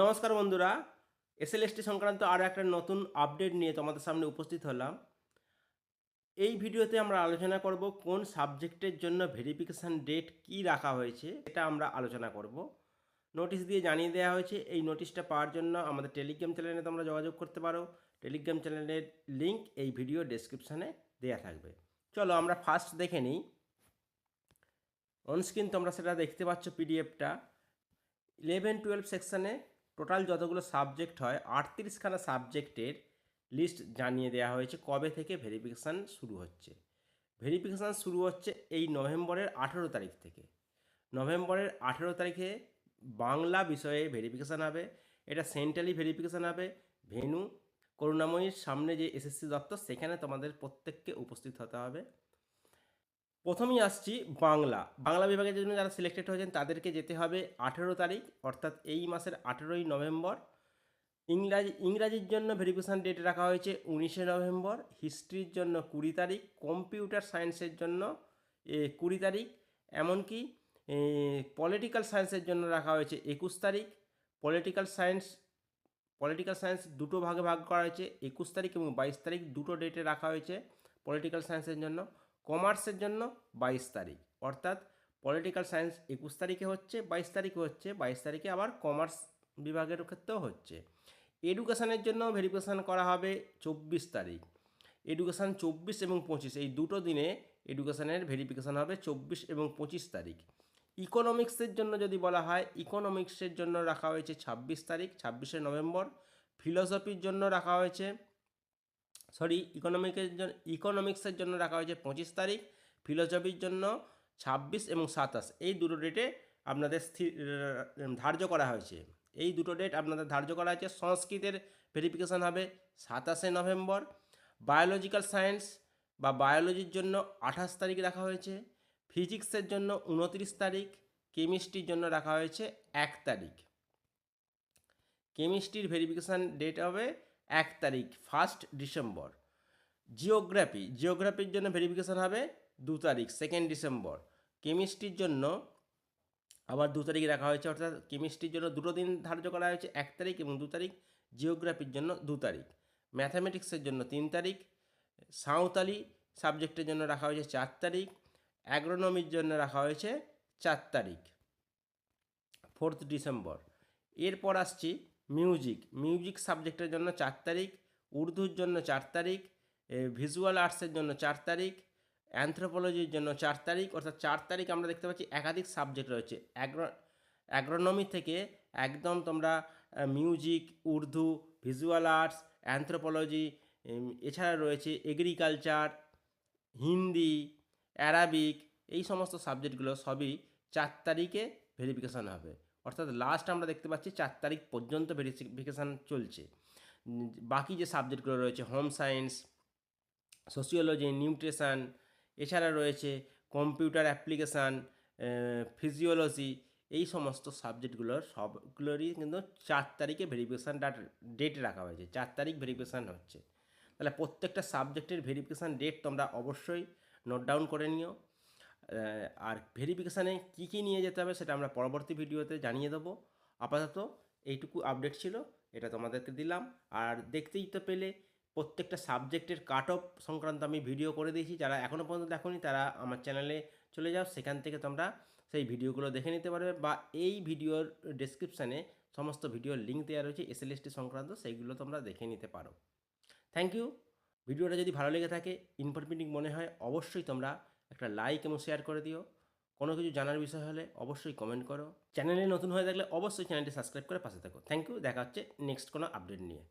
নমস্কার বন্ধুরা, এসএলএসটি সংক্রান্ত আরও একটা নতুন আপডেট নিয়ে তোমাদের সামনে উপস্থিত হলাম। এই ভিডিওতে আমরা আলোচনা করব কোন সাবজেক্টের জন্য ভেরিফিকেশান ডেট কি রাখা হয়েছে, এটা আমরা আলোচনা করব। নোটিশ দিয়ে জানিয়ে দেওয়া হয়েছে, এই নোটিশটা পাওয়ার জন্য আমাদের টেলিগ্রাম চ্যানেলে তোমরা যোগাযোগ করতে পারো। টেলিগ্রাম চ্যানেলের লিঙ্ক এই ভিডিও ডেসক্রিপশানে দেওয়া থাকবে। চলো আমরা ফার্স্ট দেখে নিই। অনস্ক্রিন তোমরা সেটা দেখতে পাচ্ছ পিডিএফটা। ইলেভেন, টুয়েলভ সেকশানে টোটাল যতগুলো সাবজেক্ট হয়, আটত্রিশখানা সাবজেক্টের লিস্ট জানিয়ে দেওয়া হয়েছে কবে থেকে ভেরিফিকেশান শুরু হচ্ছে। ভেরিফিকেশান শুরু হচ্ছে এই নভেম্বরের আঠেরো তারিখ থেকে। নভেম্বরের আঠেরো তারিখে বাংলা বিষয়ে ভেরিফিকেশান হবে, এটা সেন্ট্রালি ভেরিফিকেশান হবে, ভেনু, করুণাময়ীর সামনে যে এসএসসি দপ্তর, সেখানে তোমাদের প্রত্যেককে উপস্থিত হতে হবে। প্রথমেই আসছি বাংলা। বাংলা বিভাগের জন্য যারা সিলেক্টেড হয়েছেন, তাদেরকে যেতে হবে আঠেরো তারিখ, অর্থাৎ এই মাসের আঠেরোই নভেম্বর। ইংরাজি, ইংরাজির জন্য ভেরিফিকেশান ডেট রাখা হয়েছে উনিশে নভেম্বর হিস্ট্রির জন্য কুড়ি তারিখ কম্পিউটার সায়েন্সের জন্য কুড়ি তারিখ, এমনকি পলিটিক্যাল সায়েন্সের জন্য রাখা হয়েছে একুশ তারিখ। পলিটিক্যাল সায়েন্স পলিটিক্যাল সায়েন্স দুটো ভাগে ভাগ করা হয়েছে, একুশ তারিখ এবং বাইশ তারিখ দুটো ডেটে রাখা হয়েছে পলিটিক্যাল সায়েন্সের জন্য। কমার্সের জন্য বাইশ তারিখ। অর্থাৎ পলিটিক্যাল সায়েন্স একুশ তারিখে হচ্ছে, বাইশ তারিখে হচ্ছে, বাইশ তারিখে আবার কমার্স বিভাগের ক্ষেত্রেও হচ্ছে। এডুকেশানের জন্য ভেরিফিকেশান করা হবে চব্বিশ তারিখ। এডুকেশান চব্বিশ এবং পঁচিশ, এই দুটো দিনে এডুকেশানের ভেরিফিকেশান হবে চব্বিশ এবং পঁচিশ তারিখ। ইকোনমিক্সের জন্য যদি বলা হয়, ইকোনমিক্সের জন্য রাখা হয়েছে ছাব্বিশ তারিখ, ছাব্বিশে নভেম্বর। ফিলোসফির জন্য রাখা হয়েছে সরি ইকোনমিকের জন্য ইকোনমিক্সের জন্য রাখা হয়েছে পঁচিশ তারিখ ফিলোসফির জন্য ছাব্বিশ এবং সাতাশ। এই দুটো ডেটে আপনাদের স্থির ধার্য করা হয়েছে। এই দুটো ডেট আপনাদের ধার্য করা হয়েছে, সংস্কৃতের ভেরিফিকেশান হবে সাতাশে নভেম্বর বায়োলজিক্যাল সায়েন্স বা বায়োলজির জন্য আঠাশ তারিখ রাখা হয়েছে ফিজিক্সের জন্য উনত্রিশ তারিখ কেমিস্ট্রির জন্য রাখা হয়েছে এক তারিখ। কেমিস্ট্রির ভেরিফিকেশান ডেট হবে এক তারিখ ফার্স্ট ডিসেম্বর জিওগ্রাফি জিওগ্রাফির জন্য ভেরিফিকেশান হবে দু তারিখ সেকেন্ড ডিসেম্বর কেমিস্ট্রির জন্য আবার দু তারিখ রাখা হয়েছে, অর্থাৎ কেমিস্ট্রির জন্য দুটো দিন ধার্য করা হয়েছে, এক তারিখ এবং দু তারিখ। জিওগ্রাফির জন্য দু তারিখ। ম্যাথামেটিক্সের জন্য তিন তারিখ। সাঁওতালি সাবজেক্টের জন্য রাখা হয়েছে চার তারিখ। অ্যাগ্রোনমির জন্য রাখা হয়েছে চার তারিখ। ফোর্থ ডিসেম্বর এরপর আসছি মিউজিক মিউজিক সাবজেক্টের জন্য চার তারিখ, উর্দুর জন্য চার তারিখ ভিজুয়াল আর্টসের জন্য চার তারিখ, অ্যান্থ্রোপোলজির জন্য চার তারিখ, অর্থাৎ চার তারিখ আমরা দেখতে পাচ্ছি একাধিক সাবজেক্ট রয়েছে। অ্যাগ্রো, অ্যাগ্রোনমি থেকে একদম তোমরা music, Urdu, visual arts, anthropology এছাড়া রয়েছে এগ্রিকালচার, হিন্দি, অ্যারাবিক, এই সমস্ত সাবজেক্টগুলো সবই চার তারিখে ভেরিফিকেশান হবে। অর্থাৎ লাস্ট আমরা দেখতে পাচ্ছি চার তারিখ পর্যন্ত ভেরিফিকেশান চলছে। বাকি যে সাবজেক্টগুলো রয়েছে হোম সায়েন্স সোশিওলজি নিউট্রিশান এছাড়া রয়েছে কম্পিউটার অ্যাপ্লিকেশান ফিজিওলজি এই সমস্ত সাবজেক্টগুলোর সবগুলোরই কিন্তু চার তারিখে ভেরিফিকেশান ডেট রাখা হয়েছে। চার তারিখ ভেরিফিকেশান হচ্ছে। তাহলে প্রত্যেকটা সাবজেক্টের ভেরিফিকেশান ডেট তোমরা অবশ্যই নোট ডাউন করে নিও। আর ভেরিফিকেশানে কী কী নিয়ে যেতে হবে সেটা আমরা পরবর্তী ভিডিওতে জানিয়ে দেবো। আপাতত এইটুকু আপডেট ছিল, এটা তোমাদেরকে দিলাম। আর দেখতেই তো পেলে, প্রত্যেকটা সাবজেক্টের কাট অফ সংক্রান্ত আমি ভিডিও করে দিয়েছি। যারা এখনও পর্যন্ত দেখোনি, তারা আমার চ্যানেলে চলে যাও, সেখান থেকে তোমরা সেই ভিডিওগুলো দেখে নিতে পারবে। বা এই ভিডিওর ডেসক্রিপশানে সমস্ত ভিডিওর লিঙ্ক দেওয়া রয়েছে এসএলএসটি সংক্রান্ত, সেইগুলো তোমরা দেখে নিতে পারো। থ্যাংক ইউ ভিডিওটা যদি ভালো লেগে থাকে ইনফরমেটিভ মনে হয়, অবশ্যই তোমরা একটা লাইক এবং শেয়ার করে দিও। কোনো কিছু জানার বিষয় হলে অবশ্যই কমেন্ট করো। চ্যানেলে নতুন হয়ে থাকলে অবশ্যই চ্যানেলটি সাবস্ক্রাইব করে পাশে থাকো। থ্যাংক ইউ দেখা হচ্ছে নেক্সট কোনো আপডেট নিয়ে।